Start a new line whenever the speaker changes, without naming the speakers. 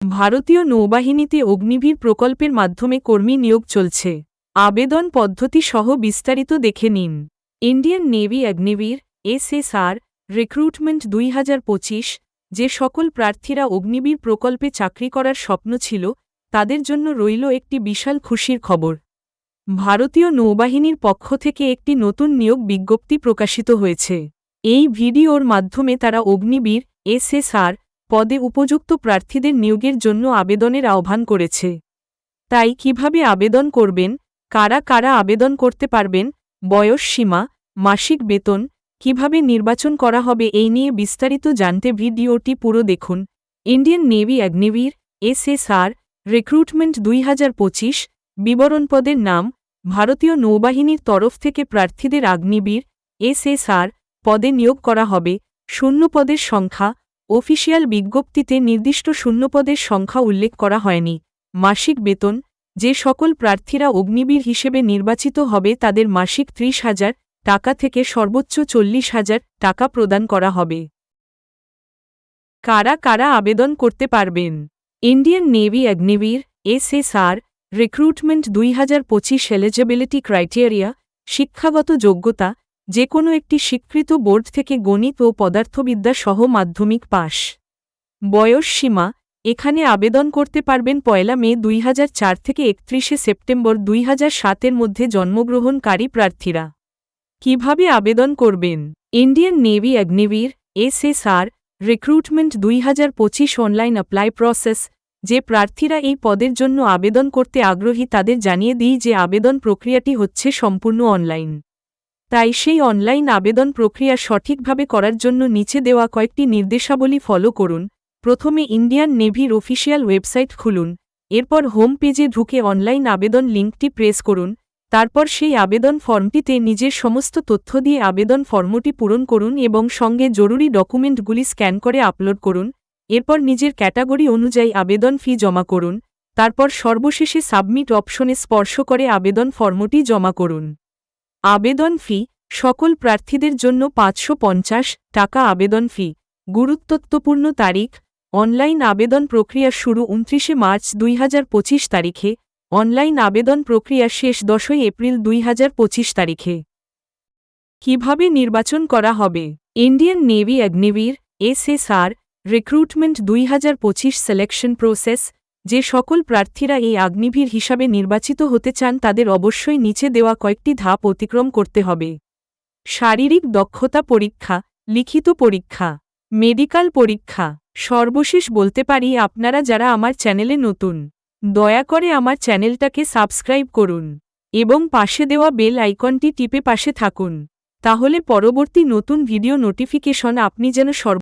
ভারতীয় নৌবাহিনীতে অগ্নিবীর প্রকল্পের মাধ্যমে কর্মী নিয়োগ চলছে। আবেদন পদ্ধতি সহ বিস্তারিত দেখে নিন। Indian Navy Agniveer SSR, recruitment দুই হাজার পঁচিশ, যে সকল প্রার্থীরা অগ্নিবীর প্রকল্পে চাকরি করার স্বপ্ন ছিল, তাদের জন্য রইল একটি বিশাল খুশির খবর। ভারতীয় নৌবাহিনীর পক্ষ থেকে একটি নতুন নিয়োগ বিজ্ঞপ্তি প্রকাশিত হয়েছে। এই ভিডিওর মাধ্যমে তারা অগ্নিবীর, এসএসআর পদে উপযুক্ত প্রার্থীদের নিয়োগের জন্য আবেদনের আহ্বান করেছে। তাই কীভাবে আবেদন করবেন, কারা কারা আবেদন করতে পারবেন, বয়স সীমা, মাসিক বেতন, কীভাবে নির্বাচন করা হবে এই নিয়ে বিস্তারিত জানতে ভিডিওটি পুরো দেখুন। Indian Navy Agniveer SSR, recruitment দুই হাজার পঁচিশ, বিবরণ পদের নাম, ভারতীয় নৌবাহিনীর তরফ থেকে প্রার্থীদের আগ্নিবীর এসএসআর, পদে নিয়োগ করা হবে শূন্যপদের সংখ্যা অফিসিয়াল বিজ্ঞপ্তিতে নির্দিষ্ট শূন্যপদের সংখ্যা উল্লেখ করা হয়নি। মাসিক বেতন, যে সকল প্রার্থীরা অগ্নিবীর হিসেবে নির্বাচিত হবে তাদের মাসিক ত্রিশ হাজার টাকা থেকে সর্বোচ্চ চল্লিশ হাজার টাকা প্রদান করা হবে। কারা কারা আবেদন করতে পারবেন? Indian Navy Agniveer, SSR, recruitment দুই হাজার পঁচিশ এলিজিবিলিটি ক্রাইটেরিয়া, শিক্ষাগত যোগ্যতা যে কোনো একটি স্বীকৃত বোর্ড থেকে গণিত ও পদার্থবিদ্যা সহ মাধ্যমিক পাশ। বয়স সীমা, এখানে আবেদন করতে পারবেন পয়লা মে দুই হাজার চার থেকে একত্রিশে সেপ্টেম্বর দুই সাতের মধ্যে জন্মগ্রহণকারী প্রার্থীরা। কীভাবে আবেদন করবেন? Indian Navy Agniveer SSR, recruitment দুই হাজার পঁচিশ অনলাইন অ্যাপ্লাই প্রসেস, যে প্রার্থীরা এই পদের জন্য আবেদন করতে আগ্রহী তাদের জানিয়ে দিই যে আবেদন প্রক্রিয়াটি হচ্ছে সম্পূর্ণ অনলাইন। তাই সেই অনলাইন আবেদন প্রক্রিয়া সঠিকভাবে করার জন্য নিচে দেওয়া কয়েকটি নির্দেশাবলী ফলো করুন। প্রথমে ইন্ডিয়ান নেভির অফিসিয়াল ওয়েবসাইট খুলুন। এরপর হোম পেজে ঢুকে অনলাইন আবেদন লিঙ্কটি প্রেস করুন। তারপর সেই আবেদন ফর্মটিতে নিজের সমস্ত তথ্য দিয়ে আবেদন ফর্মটি পূরণ করুন এবং সঙ্গে জরুরি ডকুমেন্টগুলি স্ক্যান করে আপলোড করুন। এরপর নিজের ক্যাটাগরি অনুযায়ী আবেদন ফি জমা করুন। তারপর সর্বশেষে সাবমিট অপশনে স্পর্শ করে আবেদন ফর্মটি জমা করুন। আবেদন ফি, সকল প্রার্থীদের জন্য পাঁচশো পঞ্চাশ টাকা আবেদন ফি। গুরুত্বপূর্ণ তারিখ, অনলাইন আবেদন প্রক্রিয়া শুরু উনত্রিশে মার্চ দুই হাজার পঁচিশ তারিখে। অনলাইন আবেদন প্রক্রিয়া শেষ দশই এপ্রিল দুই হাজার পঁচিশ তারিখে। কীভাবে নির্বাচন করা হবে? Indian Navy Agniveer SSR, recruitment দুই হাজার পঁচিশ সিলেকশন প্রসেস যে সকল প্রার্থীরা এই আগ্নিভীর হিসাবে নির্বাচিত হতে চান তাদের অবশ্যই নিচে দেওয়া কয়েকটি ধাপ অতিক্রম করতে হবে। শারীরিক দক্ষতা পরীক্ষা, লিখিত পরীক্ষা মেডিকেল পরীক্ষা। সর্বশেষ বলতে পারি আপনারা যারা আমার চ্যানেলে নতুন, দয়া করে আমার চ্যানেলটাকে সাবস্ক্রাইব করুন এবং পাশে দেওয়া বেল আইকনটি টিপে পাশে থাকুন। তাহলে পরবর্তী নতুন ভিডিও নোটিফিকেশন আপনি যেন সর্ব